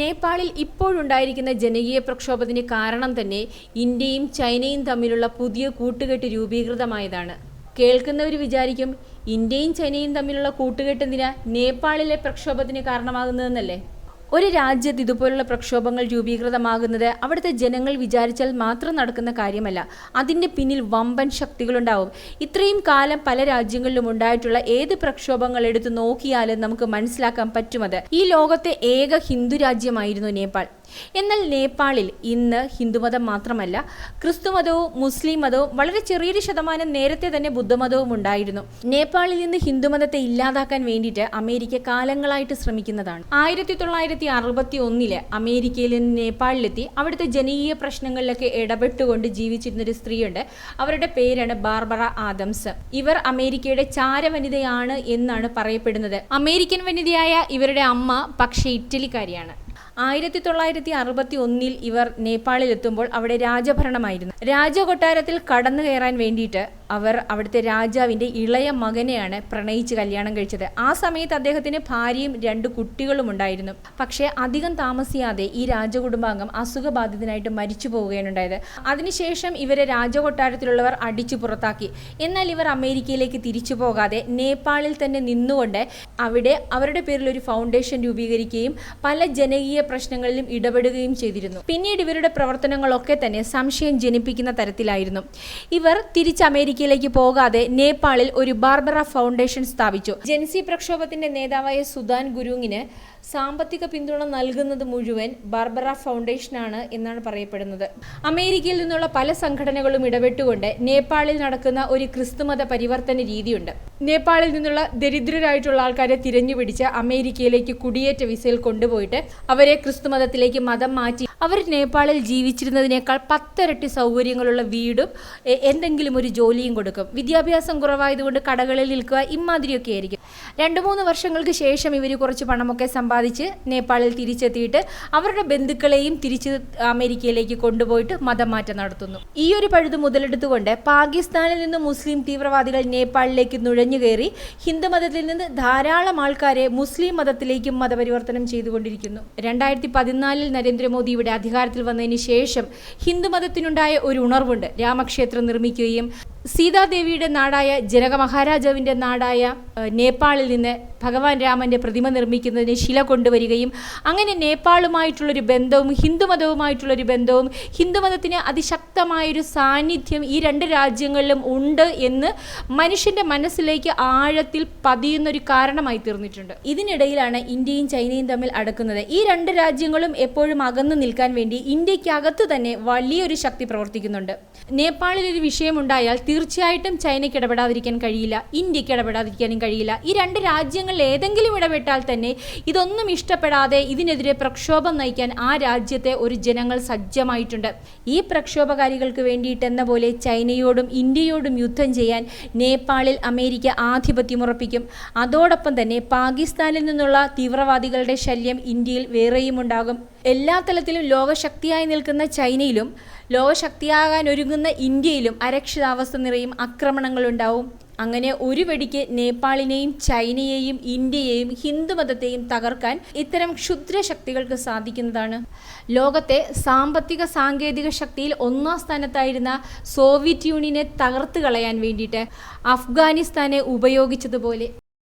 നേപ്പാളിൽ ഇപ്പോഴുണ്ടായിരിക്കുന്ന ജനകീയ പ്രക്ഷോഭത്തിന് കാരണം തന്നെ ഇന്ത്യയും ചൈനയും തമ്മിലുള്ള പുതിയ കൂട്ടുകെട്ട് രൂപീകൃതമായതാണ്. കേൾക്കുന്നവർ വിചാരിക്കും ഇന്ത്യയും ചൈനയും തമ്മിലുള്ള കൂട്ടുകെട്ട് നേപ്പാളിലെ പ്രക്ഷോഭത്തിന് കാരണമാകുന്നതെന്നല്ലേ? ഒരു രാജ്യത്ത് ഇതുപോലുള്ള പ്രക്ഷോഭങ്ങൾ രൂപീകൃതമാകുന്നത് അവിടുത്തെ ജനങ്ങൾ വിചാരിച്ചാൽ മാത്രം നടക്കുന്ന കാര്യമല്ല. അതിന്റെ പിന്നിൽ വമ്പൻ ശക്തികളുണ്ടാവും. ഇത്രയും കാലം പല രാജ്യങ്ങളിലും ഉണ്ടായിട്ടുള്ള ഏത് പ്രക്ഷോഭങ്ങൾ എടുത്തു നോക്കിയാലും നമുക്ക് മനസ്സിലാക്കാൻ പറ്റുമത് ഈ ലോകത്തെ ഏക ഹിന്ദു രാജ്യമായിരുന്നു നേപ്പാൾ. എന്നാൽ നേപ്പാളിൽ ഇന്ന് ഹിന്ദുമതം മാത്രമല്ല ക്രിസ്തുമതവും മുസ്ലിം മതവും വളരെ ചെറിയൊരു ശതമാനം നേരത്തെ തന്നെ ബുദ്ധമതവും ഉണ്ടായിരുന്നു. നേപ്പാളിൽ നിന്ന് ഹിന്ദുമതത്തെ ഇല്ലാതാക്കാൻ വേണ്ടിയിട്ട് അമേരിക്ക കാലങ്ങളായിട്ട് ശ്രമിക്കുന്നതാണ്. ആയിരത്തി തൊള്ളായിരത്തി അറുപത്തി ഒന്നിൽ അമേരിക്കയിൽ നിന്ന് നേപ്പാളിലെത്തി. അവിടുത്തെ ജനകീയ പ്രശ്നങ്ങളിലൊക്കെ ഇടപെട്ടുകൊണ്ട് ജീവിച്ചിരുന്ന ഒരു സ്ത്രീയുണ്ട്. അവരുടെ പേരാണ് ബാർബറ ആദംസ്. ഇവർ അമേരിക്കയുടെ ചാരവനിതയാണ് എന്നാണ് പറയപ്പെടുന്നത്. അമേരിക്കൻ വനിതയായ ഇവരുടെ അമ്മ പക്ഷേ ഇറ്റലിക്കാരിയാണ്. ആയിരത്തി തൊള്ളായിരത്തി അറുപത്തി ഒന്നിൽ ഇവർ നേപ്പാളിൽ എത്തുമ്പോൾ അവിടെ രാജഭരണമായിരുന്നു. രാജകൊട്ടാരത്തിൽ കടന്നു കയറാൻ വേണ്ടിയിട്ട് അവർ അവിടുത്തെ രാജാവിന്റെ ഇളയ മകനെയാണ് പ്രണയിച്ച് കല്യാണം കഴിച്ചത്. ആ സമയത്ത് അദ്ദേഹത്തിന് ഭാര്യയും രണ്ട് കുട്ടികളും ഉണ്ടായിരുന്നു. പക്ഷേ അധികം താമസിയാതെ ഈ രാജകുടുംബാംഗം അസുഖബാധിതനായിട്ട് മരിച്ചു പോവുകയാണ് ഉണ്ടായത്. അതിനുശേഷം ഇവരെ രാജകൊട്ടാരത്തിലുള്ളവർ അടിച്ചു പുറത്താക്കി. എന്നാൽ ഇവർ അമേരിക്കയിലേക്ക് തിരിച്ചു പോകാതെ നേപ്പാളിൽ തന്നെ നിന്നുകൊണ്ട് അവിടെ അവരുടെ പേരിൽ ഒരു ഫൗണ്ടേഷൻ രൂപീകരിക്കുകയും പല ജനകീയ പ്രശ്നങ്ങളിലും ഇടപെടുകയും ചെയ്തിരുന്നു. പിന്നീട് ഇവരുടെ പ്രവർത്തനങ്ങളൊക്കെ തന്നെ സംശയം ജനിപ്പിക്കുന്ന തരത്തിലായിരുന്നു. ഇവർ തിരിച്ച് അമേരിക്കയിലേക്ക് പോകാതെ നേപ്പാളിൽ ഒരു ബാർബറ ഫൗണ്ടേഷൻ സ്ഥാപിച്ചു. ജൻസി പ്രക്ഷോഭത്തിന്റെ നേതാവായ സുദാൻ ഗുരുങ്ങിന് സാമ്പത്തിക പിന്തുണ നൽകുന്നത് മുഴുവൻ ബാർബറ ഫൗണ്ടേഷനാണ് എന്നാണ് പറയപ്പെടുന്നത്. അമേരിക്കയിൽ നിന്നുള്ള പല സംഘടനകളും ഇടപെട്ടുകൊണ്ട് നേപ്പാളിൽ നടക്കുന്ന ഒരു ക്രിസ്തുമത പരിവർത്തന രീതിയുണ്ട്. നേപ്പാളിൽ നിന്നുള്ള ദരിദ്രരായിട്ടുള്ള ആൾക്കാരെ തിരഞ്ഞുപിടിച്ച് അമേരിക്കയിലേക്ക് കുടിയേറ്റ വിസയിൽ കൊണ്ടുപോയിട്ട് അവരെ ക്രിസ്തുമതത്തിലേക്ക് മതം മാറ്റി. അവർ നേപ്പാളിൽ ജീവിച്ചിരുന്നതിനേക്കാൾ പത്തരട്ടി സൗകര്യങ്ങളുള്ള വീടും എന്തെങ്കിലും ഒരു ജോലിയും കൊടുക്കും. വിദ്യാഭ്യാസം കുറവായതുകൊണ്ട് കടകളിൽ നിൽക്കുക ഇമാതിരിയൊക്കെ ആയിരിക്കും. രണ്ട് മൂന്ന് വർഷങ്ങൾക്ക് ശേഷം ഇവർ കുറച്ച് പണമൊക്കെ സമ്പാദിച്ച് നേപ്പാളിൽ തിരിച്ചെത്തിയിട്ട് അവരുടെ ബന്ധുക്കളെയും തിരിച്ച് അമേരിക്കയിലേക്ക് കൊണ്ടുപോയിട്ട് മതമാറ്റം നടത്തുന്നു. ഈ ഒരു പഴുത് മുതലെടുത്തുകൊണ്ട് പാകിസ്ഥാനിൽ നിന്ന് മുസ്ലിം തീവ്രവാദികൾ നേപ്പാളിലേക്ക് നുഴഞ്ഞു കയറി ഹിന്ദുമതത്തിൽ നിന്ന് ധാരാളം ആൾക്കാരെ മുസ്ലിം മതത്തിലേക്കും മതപരിവർത്തനം ചെയ്തുകൊണ്ടിരിക്കുന്നു. രണ്ടായിരത്തി പതിനാലിൽ നരേന്ദ്രമോദി ഇവിടെ അധികാരത്തിൽ വന്നതിന് ശേഷം ഹിന്ദുമതത്തിനുണ്ടായ ഒരു ഉണർവുണ്ട്. രാമക്ഷേത്രം നിർമ്മിക്കുകയും സീതാദേവിയുടെ നാടായ ജനക മഹാരാജാവിന്റെ നാടായ നേപ്പാളിൽ നിന്ന് ഭഗവാൻ രാമന്റെ പ്രതിമ നിർമ്മിക്കുന്നതിന് ശില കൊണ്ടുവരികയും അങ്ങനെ നേപ്പാളുമായിട്ടുള്ളൊരു ബന്ധവും ഹിന്ദുമതവുമായിട്ടുള്ളൊരു ബന്ധവും ഹിന്ദുമതത്തിന് അതിശക്തമായൊരു സാന്നിധ്യം ഈ രണ്ട് രാജ്യങ്ങളിലും ഉണ്ട് എന്ന് മനുഷ്യന്റെ മനസ്സിലേക്ക് ആഴത്തിൽ പതിയുന്നൊരു കാരണമായി തീർന്നിട്ടുണ്ട്. ഇതിനിടയിലാണ് ഇന്ത്യയും ചൈനയും തമ്മിൽ അടക്കുന്നത്. ഈ രണ്ട് രാജ്യങ്ങളും എപ്പോഴും അകന്നു നിൽക്കാൻ വേണ്ടി ഇന്ത്യക്കകത്ത് തന്നെ വലിയൊരു ശക്തി പ്രവർത്തിക്കുന്നുണ്ട്. നേപ്പാളിൽ ഒരു വിഷയമുണ്ടായാൽ തീർച്ചയായിട്ടും ചൈനയ്ക്ക് ഇടപെടാതിരിക്കാൻ കഴിയില്ല ഇന്ത്യയ്ക്ക് ഇടപെടാതിരിക്കാനും കഴിയില്ല. ഈ രണ്ട് രാജ്യങ്ങളിൽ ഏതെങ്കിലും ഇടപെട്ടാൽ തന്നെ ഇതൊന്നും ഇഷ്ടപ്പെടാതെ ഇതിനെതിരെ പ്രക്ഷോഭം നയിക്കാൻ ആ രാജ്യത്തെ ഒരു ജനങ്ങൾ സജ്ജമായിട്ടുണ്ട്. ഈ പ്രക്ഷോഭകാരികൾക്ക് വേണ്ടിയിട്ടെന്ന പോലെ ചൈനയോടും ഇന്ത്യയോടും യുദ്ധം ചെയ്യാൻ നേപ്പാളിൽ അമേരിക്ക ആധിപത്യമുറപ്പിക്കും അതോടൊപ്പം തന്നെ പാകിസ്ഥാനിൽ നിന്നുള്ള തീവ്രവാദികളുടെ ശല്യം ഇന്ത്യയിൽ വേറെയും ഉണ്ടാകും. എല്ലാ തലത്തിലും ലോകശക്തിയായി നിൽക്കുന്ന ചൈനയിലും ലോകശക്തിയാകാൻ ഒരുങ്ങുന്ന ഇന്ത്യയിലും അരക്ഷിതാവസ്ഥ നിറയും ആക്രമണങ്ങളുണ്ടാവും. അങ്ങനെ ഒരു വെടിക്ക് നേപ്പാളിനെയും ചൈനയെയും ഇന്ത്യയെയും ഹിന്ദുമതത്തെയും തകർക്കാൻ ഇത്തരം ക്ഷുദ്രശക്തികൾക്ക് സാധിക്കുന്നതാണ്. ലോകത്തെ സാമ്പത്തിക സാങ്കേതിക ശക്തിയിൽ ഒന്നാം സ്ഥാനത്തായിരുന്ന സോവിയറ്റ് യൂണിയനെ തകർത്ത് കളയാൻ വേണ്ടിയിട്ട് അഫ്ഗാനിസ്ഥാനെ ഉപയോഗിച്ചതുപോലെ.